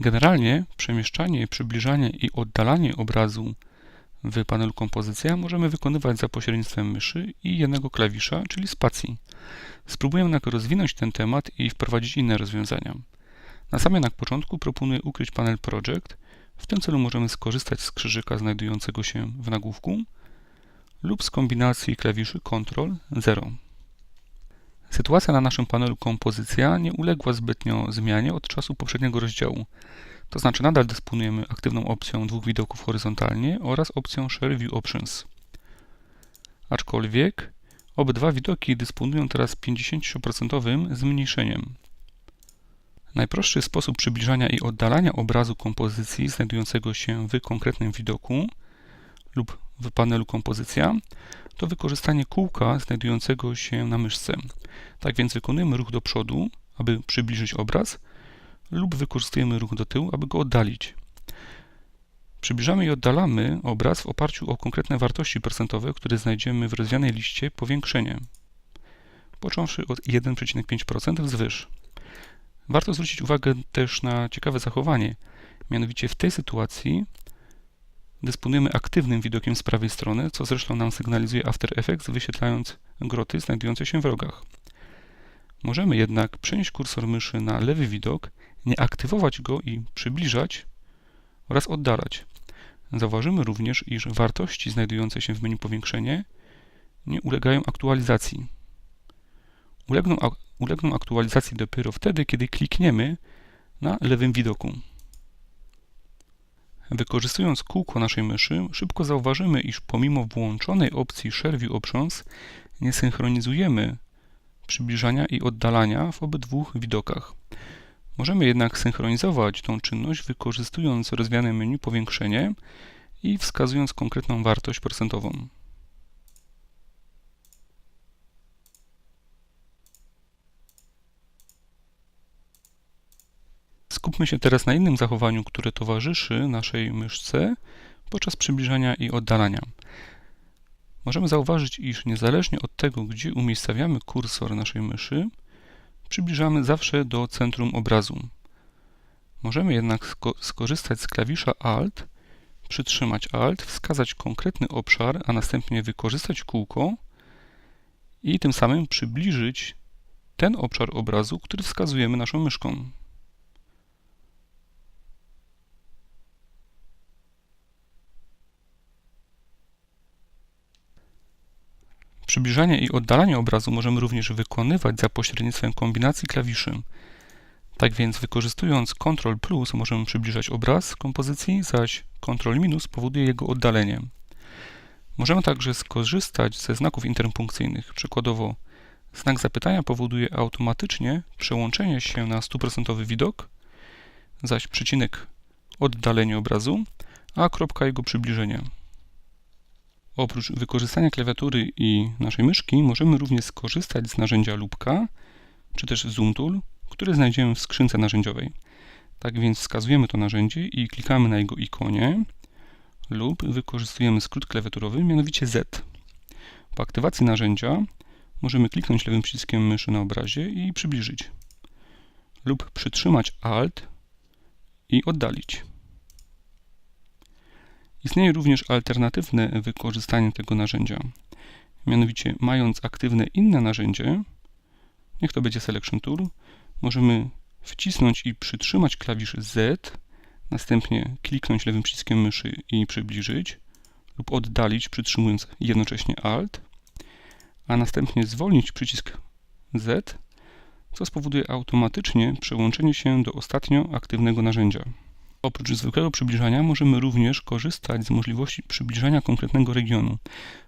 Generalnie przemieszczanie, przybliżanie i oddalanie obrazu w panelu kompozycja możemy wykonywać za pośrednictwem myszy i jednego klawisza, czyli spacji. Spróbujemy jednak rozwinąć ten temat i wprowadzić inne rozwiązania. Na sam jednak początku proponuję ukryć panel Project. W tym celu możemy skorzystać z krzyżyka znajdującego się w nagłówku lub z kombinacji klawiszy Ctrl 0. Sytuacja na naszym panelu kompozycja nie uległa zbytnio zmianie od czasu poprzedniego rozdziału. To znaczy nadal dysponujemy aktywną opcją dwóch widoków horyzontalnie oraz opcją Share View Options. Aczkolwiek obydwa widoki dysponują teraz 50% zmniejszeniem. Najprostszy sposób przybliżania i oddalania obrazu kompozycji znajdującego się w konkretnym widoku lub w panelu kompozycja to wykorzystanie kółka znajdującego się na myszce. Tak więc wykonujemy ruch do przodu, aby przybliżyć obraz lub wykorzystujemy ruch do tyłu, aby go oddalić. Przybliżamy i oddalamy obraz w oparciu o konkretne wartości procentowe, które znajdziemy w rozwianej liście powiększenie, począwszy od 1,5% wzwyż. Warto zwrócić uwagę też na ciekawe zachowanie. Mianowicie w tej sytuacji dysponujemy aktywnym widokiem z prawej strony, co zresztą nam sygnalizuje After Effects, wyświetlając groty znajdujące się w rogach. Możemy jednak przenieść kursor myszy na lewy widok, nie aktywować go i przybliżać oraz oddalać. Zauważymy również, iż wartości znajdujące się w menu powiększenie nie ulegają aktualizacji. Ulegną, ulegną aktualizacji dopiero wtedy, kiedy klikniemy na lewym widoku. Wykorzystując kółko naszej myszy, szybko zauważymy, iż pomimo włączonej opcji Share View Options nie synchronizujemy przybliżania i oddalania w obydwu widokach. Możemy jednak synchronizować tą czynność wykorzystując rozwiane menu powiększenie i wskazując konkretną wartość procentową. Skupmy się teraz na innym zachowaniu, które towarzyszy naszej myszce podczas przybliżania i oddalania. Możemy zauważyć, iż niezależnie od tego, gdzie umiejscawiamy kursor naszej myszy, przybliżamy zawsze do centrum obrazu. Możemy jednak sko skorzystać z klawisza Alt, przytrzymać Alt, wskazać konkretny obszar, a następnie wykorzystać kółko i tym samym przybliżyć ten obszar obrazu, który wskazujemy naszą myszką. Przybliżanie i oddalanie obrazu możemy również wykonywać za pośrednictwem kombinacji klawiszy. Tak więc wykorzystując Ctrl plus możemy przybliżać obraz kompozycji, zaś Ctrl minus powoduje jego oddalenie. Możemy także skorzystać ze znaków interpunkcyjnych. Przykładowo znak zapytania powoduje automatycznie przełączenie się na 100% widok, zaś przycinek oddalenie obrazu, a kropka jego przybliżenie. Oprócz wykorzystania klawiatury i naszej myszki możemy również skorzystać z narzędzia lubka, czy też Zoom Tool, które znajdziemy w skrzynce narzędziowej. Tak więc wskazujemy to narzędzie i klikamy na jego ikonie lub wykorzystujemy skrót klawiaturowy, mianowicie Z. Po aktywacji narzędzia możemy kliknąć lewym przyciskiem myszy na obrazie i przybliżyć lub przytrzymać Alt i oddalić. Istnieje również alternatywne wykorzystanie tego narzędzia. Mianowicie, mając aktywne inne narzędzie, niech to będzie Selection Tool, możemy wcisnąć i przytrzymać klawisz Z, następnie kliknąć lewym przyciskiem myszy i przybliżyć, lub oddalić przytrzymując jednocześnie Alt, a następnie zwolnić przycisk Z, co spowoduje automatycznie przełączenie się do ostatnio aktywnego narzędzia. Oprócz zwykłego przybliżania możemy również korzystać z możliwości przybliżania konkretnego regionu.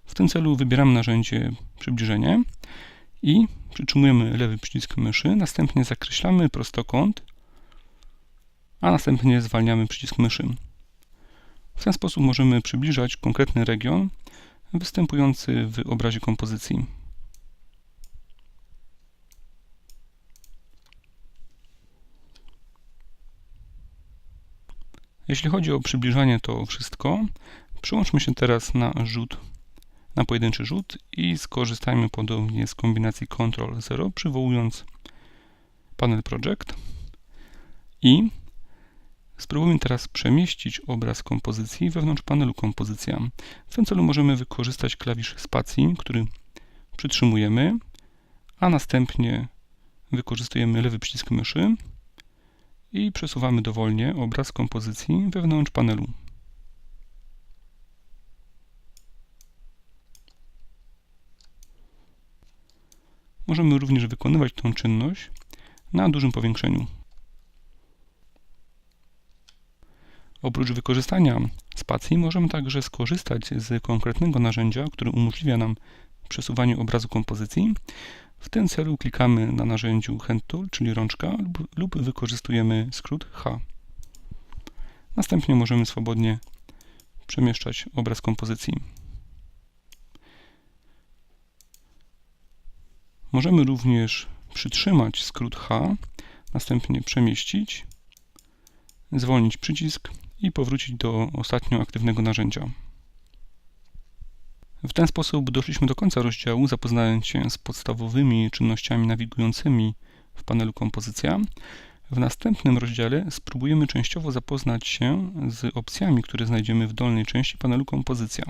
W tym celu wybieramy narzędzie przybliżenie i przytrzymujemy lewy przycisk myszy, następnie zakreślamy prostokąt, a następnie zwalniamy przycisk myszy. W ten sposób możemy przybliżać konkretny region występujący w obrazie kompozycji. Jeśli chodzi o przybliżanie to wszystko, przyłączmy się teraz na rzut, na pojedynczy rzut i skorzystajmy podobnie z kombinacji Ctrl 0, przywołując panel Project i Spróbujmy teraz przemieścić obraz kompozycji wewnątrz panelu kompozycja. W tym celu możemy wykorzystać klawisz spacji, który przytrzymujemy, a następnie wykorzystujemy lewy przycisk myszy i przesuwamy dowolnie obraz kompozycji wewnątrz panelu. Możemy również wykonywać tę czynność na dużym powiększeniu. Oprócz wykorzystania spacji możemy także skorzystać z konkretnego narzędzia, które umożliwia nam przesuwanie obrazu kompozycji. W tym celu klikamy na narzędziu Hand Tool, czyli rączka, lub, lub wykorzystujemy skrót H. Następnie możemy swobodnie przemieszczać obraz kompozycji. Możemy również przytrzymać skrót H, następnie przemieścić, zwolnić przycisk i powrócić do ostatnio aktywnego narzędzia. W ten sposób doszliśmy do końca rozdziału, zapoznając się z podstawowymi czynnościami nawigującymi w panelu kompozycja. W następnym rozdziale spróbujemy częściowo zapoznać się z opcjami, które znajdziemy w dolnej części panelu kompozycja.